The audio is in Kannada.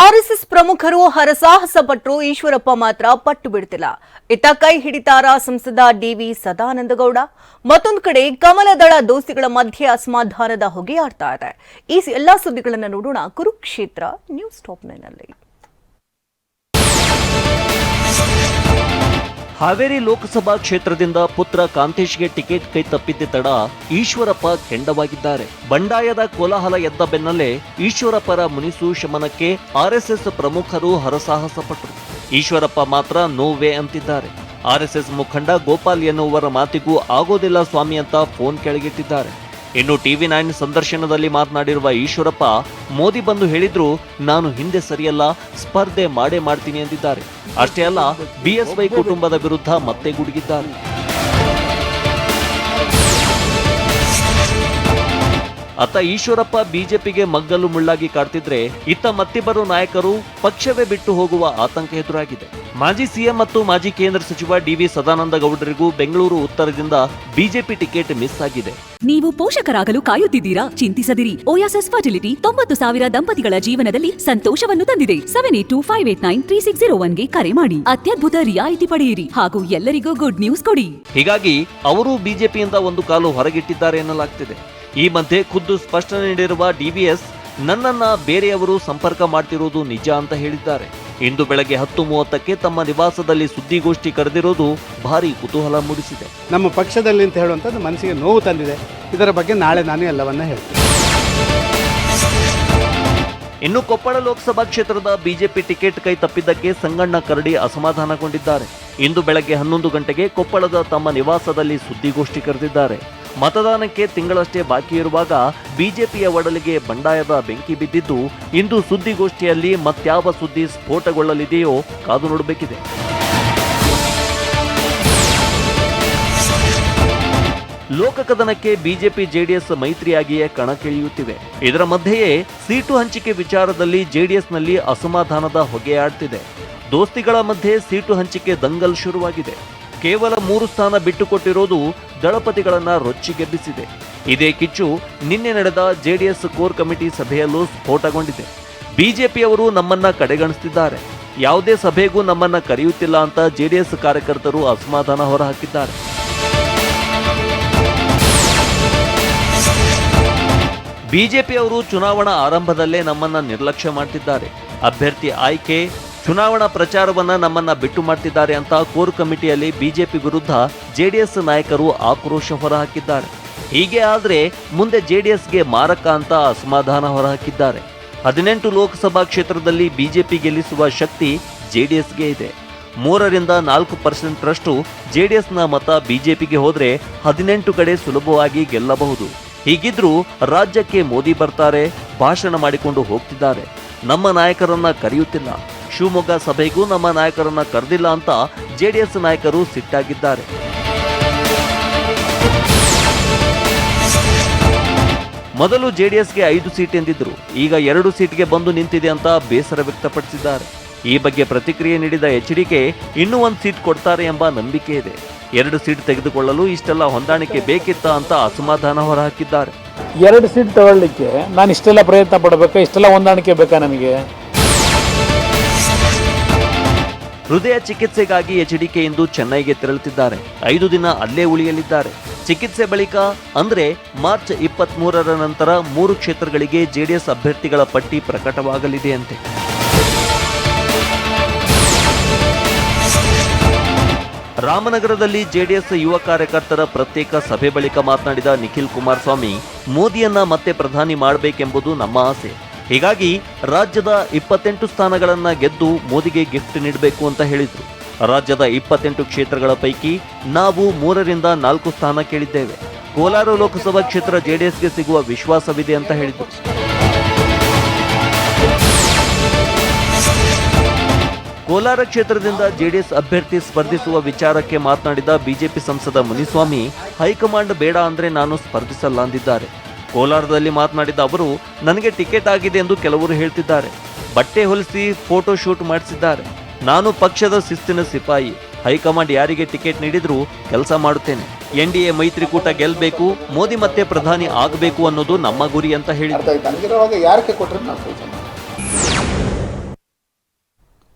ಆರ್ಎಸ್ಎಸ್ ಪ್ರಮುಖರು ಹರಸಾಹಸ ಪಟ್ಟರು ಈಶ್ವರಪ್ಪ ಮಾತ್ರ ಪಟ್ಟು ಬಿಡ್ತಿಲ್ಲ ಇತ್ತ ಕೈ ಹಿಡಿತಾರ ಸಂಸದ ಡಿವಿ ಸದಾನಂದಗೌಡ. ಮತ್ತೊಂದು ಕಡೆ ಕಮಲದಳ ದೋಸ್ತಿಗಳ ಮಧ್ಯೆ ಅಸಮಾಧಾನದ ಹೊಗೆಯಾಡ್ತಾ ಇದೆ. ಈ ಎಲ್ಲಾ ಸುದ್ದಿಗಳನ್ನು ನೋಡೋಣ. ಕುರುಕ್ಷೇತ್ರ ನ್ಯೂಸ್ ಟಾಪ್ ಹಾವೇರಿ ಲೋಕಸಭಾ ಕ್ಷೇತ್ರದಿಂದ ಪುತ್ರ ಕಾಂತೇಶ್ಗೆ ಟಿಕೆಟ್ ಕೈ ತಪ್ಪಿದ್ದ ತಡ ಈಶ್ವರಪ್ಪ ಕೆಂಡವಾಗಿದ್ದಾರೆ. ಬಂಡಾಯದ ಕೋಲಾಹಲ ಎದ್ದ ಬೆನ್ನಲ್ಲೇ ಈಶ್ವರಪ್ಪರ ಮುನಿಸು ಶಮನಕ್ಕೆ ಆರ್ಎಸ್ಎಸ್ ಪ್ರಮುಖರು ಹರಸಾಹಸ ಪಟ್ಟರು ಈಶ್ವರಪ್ಪ ಮಾತ್ರ ನೋವೇ ಅಂತಿದ್ದಾರೆ. ಆರ್ಎಸ್ಎಸ್ ಮುಖಂಡ ಗೋಪಾಲ್ ಎನ್ನುವರ ಮಾತಿಗೂ ಆಗೋದಿಲ್ಲ ಸ್ವಾಮಿ ಅಂತ ಫೋನ್ ಕೆಳಗಿಟ್ಟಿದ್ದಾರೆ. ಇನ್ನು ಟಿವಿ ನೈನ್ ಸಂದರ್ಶನದಲ್ಲಿ ಮಾತನಾಡಿರುವ ಈಶ್ವರಪ್ಪ, ಮೋದಿ ಬಂದು ಹೇಳಿದ್ರು, ನಾನು ಹಿಂದೆ ಸರಿಯಲ್ಲ, ಸ್ಪರ್ಧೆ ಮಾಡೇ ಮಾಡ್ತೀನಿ ಎಂದಿದ್ದಾರೆ ಅಷ್ಟೇ ಅಲ್ಲ ಬಿಎಸ್ವೈ ಕುಟುಂಬದ ವಿರುದ್ಧ ಮತ್ತೆ ಗುಡುಗಿದ್ದಾರೆ. ಅತ್ತ ಈಶ್ವರಪ್ಪ ಬಿಜೆಪಿಗೆ ಮಗ್ಗಲು ಮುಳ್ಳಾಗಿ ಕಾಡ್ತಿದ್ರೆ ಇತ್ತ ಮತ್ತಿಬ್ಬರು ನಾಯಕರು ಪಕ್ಷವೇ ಬಿಟ್ಟು ಹೋಗುವ ಆತಂಕ ಎದುರಾಗಿದೆ. ಮಾಜಿ ಸಿಎಂ ಮತ್ತು ಮಾಜಿ ಕೇಂದ್ರ ಸಚಿವ ಡಿವಿ ಸದಾನಂದ ಗೌಡರಿಗೂ ಬೆಂಗಳೂರು ಉತ್ತರದಿಂದ ಬಿಜೆಪಿ ಟಿಕೆಟ್ ಮಿಸ್ ಆಗಿದೆ. ನೀವು ಪೋಷಕರಾಗಲು ಕಾಯುತ್ತಿದ್ದೀರಾ? ಚಿಂತಿಸದಿರಿ. ಓಯಾಸಸ್ ಫರ್ಟಿಲಿಟಿ ತೊಂಬತ್ತು ಸಾವಿರ ದಂಪತಿಗಳ ಜೀವನದಲ್ಲಿ ಸಂತೋಷವನ್ನು ತಂದಿದೆ. Seven eight two five eight nine three six zero ಒನ್ಗೆ ಕರೆ ಮಾಡಿ. ಅತ್ಯದ್ಭುತ ರಿಯಾಯಿತಿ ಪಡೆಯಿರಿ ಹಾಗೂ ಎಲ್ಲರಿಗೂ ಗುಡ್ ನ್ಯೂಸ್ ಕೊಡಿ. ಹೀಗಾಗಿ ಅವರು ಬಿಜೆಪಿಯಿಂದ ಒಂದು ಕಾಲು ಹೊರಗಿಟ್ಟಿದ್ದಾರೆ ಎನ್ನಲಾಗ್ತಿದೆ. ಈ ಮಧ್ಯೆ ಖುದ್ದು ಸ್ಪಷ್ಟನೆ ನೀಡಿರುವ ಡಿವಿಎಸ್ ನನ್ನನ್ನ ಬೇರೆಯವರು ಸಂಪರ್ಕ ಮಾಡ್ತಿರೋದು ನಿಜ ಅಂತ ಹೇಳಿದ್ದಾರೆ. ಇಂದು ಬೆಳಗ್ಗೆ ಹತ್ತು ಮೂವತ್ತಕ್ಕೆ ತಮ್ಮ ನಿವಾಸದಲ್ಲಿ ಸುದ್ದಿಗೋಷ್ಠಿ ಕರೆದಿರೋದು ಭಾರಿ ಕುತೂಹಲ ಮೂಡಿಸಿದೆ. ನಮ್ಮ ಪಕ್ಷದಲ್ಲಿ ಅಂತ ಹೇಳುವಂಥದ್ದು ಮನಸ್ಸಿಗೆ ನೋವು ತಂದಿದೆ. ಇದರ ಬಗ್ಗೆ ನಾಳೆ ನಾನು ಎಲ್ಲವನ್ನ ಹೇಳ್ತೀನಿ. ಇನ್ನು ಕೊಪ್ಪಳ ಲೋಕಸಭಾ ಕ್ಷೇತ್ರದ ಬಿಜೆಪಿ ಟಿಕೆಟ್ ಕೈ ತಪ್ಪಿದ್ದಕ್ಕೆ ಸಂಗಣ್ಣ ಕರಡಿ ಅಸಮಾಧಾನಗೊಂಡಿದ್ದಾರೆ. ಇಂದು ಬೆಳಗ್ಗೆ ಹನ್ನೊಂದು ಗಂಟೆಗೆ ಕೊಪ್ಪಳದ ತಮ್ಮ ನಿವಾಸದಲ್ಲಿ ಸುದ್ದಿಗೋಷ್ಠಿ ಕರೆದಿದ್ದಾರೆ. ಮತದಾನಕ್ಕೆ ತಿಂಗಳಷ್ಟೇ ಬಾಕಿ ಇರುವಾಗ ಬಿಜೆಪಿಯ ಒಡಲಿಗೆ ಬಂಡಾಯದ ಬೆಂಕಿ ಬಿದ್ದಿದ್ದು, ಇಂದು ಸುದ್ದಿಗೋಷ್ಠಿಯಲ್ಲಿ ಮತ್ಯಾವ ಸುದ್ದಿ ಸ್ಫೋಟಗೊಳ್ಳಲಿದೆಯೋ ಕಾದು ನೋಡಬೇಕಿದೆ. ಲೋಕಕದನಕ್ಕೆ ಬಿಜೆಪಿ ಜೆಡಿಎಸ್ ಮೈತ್ರಿಯಾಗಿಯೇ ಕಣಕ್ಕಿಳಿಯುತ್ತಿವೆ. ಇದರ ಮಧ್ಯೆಯೇ ಸೀಟು ಹಂಚಿಕೆ ವಿಚಾರದಲ್ಲಿ ಜೆಡಿಎಸ್ನಲ್ಲಿ ಅಸಮಾಧಾನದ ಹೊಗೆಯಾಡ್ತಿದೆ. ದೋಸ್ತಿಗಳ ಮಧ್ಯೆ ಸೀಟು ಹಂಚಿಕೆ ದಂಗಲ್ ಶುರುವಾಗಿದೆ. ಕೇವಲ ಮೂರು ಸ್ಥಾನ ಬಿಟ್ಟುಕೊಟ್ಟಿರೋದು ದಳಪತಿಗಳನ್ನ ರೊಚ್ಚಿಗೆಬ್ಬಿಸಿದೆ. ಇದೇ ಕಿಚ್ಚು ನಿನ್ನೆ ನಡೆದ ಜೆಡಿಎಸ್ ಕೋರ್ ಕಮಿಟಿ ಸಭೆಯಲ್ಲೂ ಸ್ಫೋಟಗೊಂಡಿದೆ. ಬಿಜೆಪಿಯವರು ನಮ್ಮನ್ನ ಕಡೆಗಣಿಸುತ್ತಿದ್ದಾರೆ ಯಾವುದೇ ಸಭೆಗೂ ನಮ್ಮನ್ನ ಕರೆಯುತ್ತಿಲ್ಲ ಅಂತ ಜೆಡಿಎಸ್ ಕಾರ್ಯಕರ್ತರು ಅಸಮಾಧಾನ ಹೊರಹಾಕಿದ್ದಾರೆ. ಬಿಜೆಪಿಯವರು ಚುನಾವಣಾ ಆರಂಭದಲ್ಲೇ ನಮ್ಮನ್ನ ನಿರ್ಲಕ್ಷ್ಯ ಮಾಡ್ತಿದ್ದಾರೆ. ಅಭ್ಯರ್ಥಿ ಆಯ್ಕೆ ಚುನಾವಣಾ ಪ್ರಚಾರವನ್ನ ನಮ್ಮನ್ನ ಬಿಟ್ಟು ಮಾಡ್ತಿದ್ದಾರೆ ಅಂತ ಕೋರ್ ಕಮಿಟಿಯಲ್ಲಿ ಬಿಜೆಪಿ ವಿರುದ್ಧ ಜೆಡಿಎಸ್ ನಾಯಕರು ಆಕ್ರೋಶ ಹೊರಹಾಕಿದ್ದಾರೆ. ಹೀಗೆ ಆದ್ರೆ ಮುಂದೆ ಜೆಡಿಎಸ್ಗೆ ಮಾರಕ ಅಂತ ಅಸಮಾಧಾನ ಹೊರಹಾಕಿದ್ದಾರೆ. ಹದಿನೆಂಟು ಲೋಕಸಭಾ ಕ್ಷೇತ್ರದಲ್ಲಿ ಬಿಜೆಪಿ ಗೆಲ್ಲಿಸುವ ಶಕ್ತಿ ಜೆಡಿಎಸ್ಗೆ ಇದೆ. ಮೂರರಿಂದ ನಾಲ್ಕು ಪರ್ಸೆಂಟ್ರಷ್ಟು ಜೆಡಿಎಸ್ನ ಮತ ಬಿಜೆಪಿಗೆ ಹೋದ್ರೆ ಹದಿನೆಂಟು ಕಡೆ ಸುಲಭವಾಗಿ ಗೆಲ್ಲಬಹುದು. ಹೀಗಿದ್ರೂ ರಾಜ್ಯಕ್ಕೆ ಮೋದಿ ಬರ್ತಾರೆ, ಭಾಷಣ ಮಾಡಿಕೊಂಡು ಹೋಗ್ತಿದ್ದಾರೆ. ನಮ್ಮ ನಾಯಕರನ್ನ ಕರೆಯುತ್ತಿಲ್ಲ. ಶಿವಮೊಗ್ಗ ಸಭೆಗೂ ನಮ್ಮ ನಾಯಕರನ್ನ ಕರೆದಿಲ್ಲ ಅಂತ ಜೆಡಿಎಸ್ ನಾಯಕರು ಸಿಟ್ಟಾಗಿದ್ದಾರೆ. ಮೊದಲು ಜೆಡಿಎಸ್ಗೆ ಐದು ಸೀಟ್ ಎಂದಿದ್ದರು ಈಗ ಎರಡು ಸೀಟ್ಗೆ ಬಂದು ನಿಂತಿದೆ ಅಂತ ಬೇಸರ ವ್ಯಕ್ತಪಡಿಸಿದ್ದಾರೆ. ಈ ಬಗ್ಗೆ ಪ್ರತಿಕ್ರಿಯೆ ನೀಡಿದ ಎಚ್ ಎಚ್ಡಿಕೆ ಇನ್ನೂ ಒಂದು ಸೀಟ್ ಕೊಡ್ತಾರೆ ಎಂಬ ನಂಬಿಕೆ ಇದೆ. ಎರಡು ಸೀಟ್ ತೆಗೆದುಕೊಳ್ಳಲು ಇಷ್ಟೆಲ್ಲ ಹೊಂದಾಣಿಕೆ ಬೇಕಿತ್ತ ಅಂತ ಅಸಮಾಧಾನ ಹೊರಹಾಕಿದ್ದಾರೆ. ಎರಡು ಸೀಟ್ ತಗೊಳ್ಳಿಕ್ಕೆ ನಾನು ಇಷ್ಟೆಲ್ಲ ಪ್ರಯತ್ನ ಪಡಬೇಕಾ? ಇಷ್ಟೆಲ್ಲ ಹೊಂದಾಣಿಕೆ ಬೇಕಾ ನನಗೆ ಹೃದಯ ಚಿಕಿತ್ಸೆಗಾಗಿ ಎಚ್ಡಿಕೆ ಇಂದು ಚೆನ್ನೈಗೆ ತೆರಳುತ್ತಿದ್ದಾರೆ. ಐದು ದಿನ ಅಲ್ಲೇ ಉಳಿಯಲಿದ್ದಾರೆ. ಚಿಕಿತ್ಸೆ ಬಳಿಕ, ಅಂದ್ರೆ ಮಾರ್ಚ್ ಇಪ್ಪತ್ತ್ ಮೂರರ ನಂತರ ಮೂರು ಕ್ಷೇತ್ರಗಳಿಗೆ ಜೆಡಿಎಸ್ ಅಭ್ಯರ್ಥಿಗಳ ಪಟ್ಟಿ ಪ್ರಕಟವಾಗಲಿದೆಯಂತೆ ರಾಮನಗರದಲ್ಲಿ ಜೆಡಿಎಸ್ ಯುವ ಕಾರ್ಯಕರ್ತರ ಪ್ರತ್ಯೇಕ ಸಭೆ ಬಳಿಕ ಮಾತನಾಡಿದ ನಿಖಿಲ್ ಕುಮಾರಸ್ವಾಮಿ, ಮೋದಿಯನ್ನ ಮತ್ತೆ ಪ್ರಧಾನಿ ಮಾಡಬೇಕೆಂಬುದು ನಮ್ಮ ಆಸೆ. ಹೀಗಾಗಿ ರಾಜ್ಯದ ಇಪ್ಪತ್ತೆಂಟು ಸ್ಥಾನಗಳನ್ನು ಗೆದ್ದು ಮೋದಿಗೆ ಗಿಫ್ಟ್ ನೀಡಬೇಕು ಅಂತ ಹೇಳಿದರು. ರಾಜ್ಯದ ಇಪ್ಪತ್ತೆಂಟು ಕ್ಷೇತ್ರಗಳ ಪೈಕಿ ನಾವು ಮೂರರಿಂದ ನಾಲ್ಕು ಸ್ಥಾನ ಕೇಳಿದ್ದೇವೆ. ಕೋಲಾರ ಲೋಕಸಭಾ ಕ್ಷೇತ್ರ ಜೆಡಿಎಸ್ಗೆ ಸಿಗುವ ವಿಶ್ವಾಸವಿದೆ ಅಂತ ಹೇಳಿದರು. ಕೋಲಾರ ಕ್ಷೇತ್ರದಿಂದ ಜೆಡಿಎಸ್ ಅಭ್ಯರ್ಥಿ ಸ್ಪರ್ಧಿಸುವ ವಿಚಾರಕ್ಕೆ ಮಾತನಾಡಿದ ಬಿಜೆಪಿ ಸಂಸದ ಮುನಿಸ್ವಾಮಿ, ಹೈಕಮಾಂಡ್ ಬೇಡ ಅಂದ್ರೆ ನಾನು ಸ್ಪರ್ಧಿಸಲ್ಲ ಅಂದಿದ್ದಾರೆ. ಕೋಲಾರದಲ್ಲಿ ಮಾತನಾಡಿದ ಅವರು, ನನಗೆ ಟಿಕೆಟ್ ಆಗಿದೆ ಎಂದು ಕೆಲವರು ಹೇಳ್ತಿದ್ದಾರೆ. ಬಟ್ಟೆ ಹೊಲಿಸಿ ಫೋಟೋ ಶೂಟ್ ಮಾಡಿಸಿದ್ದಾರೆ. ನಾನು ಪಕ್ಷದ ಶಿಸ್ತಿನ ಸಿಪಾಯಿ. ಹೈಕಮಾಂಡ್ ಯಾರಿಗೆ ಟಿಕೆಟ್ ನೀಡಿದ್ರೂ ಕೆಲಸ ಮಾಡುತ್ತೇನೆ. ಎನ್ ಡಿ ಎ ಮೈತ್ರಿಕೂಟ ಗೆಲ್ಲಬೇಕು ಮೋದಿ ಮತ್ತೆ ಪ್ರಧಾನಿ ಆಗಬೇಕು ಅನ್ನೋದು ನಮ್ಮ ಗುರಿ ಅಂತ ಹೇಳಿದರು.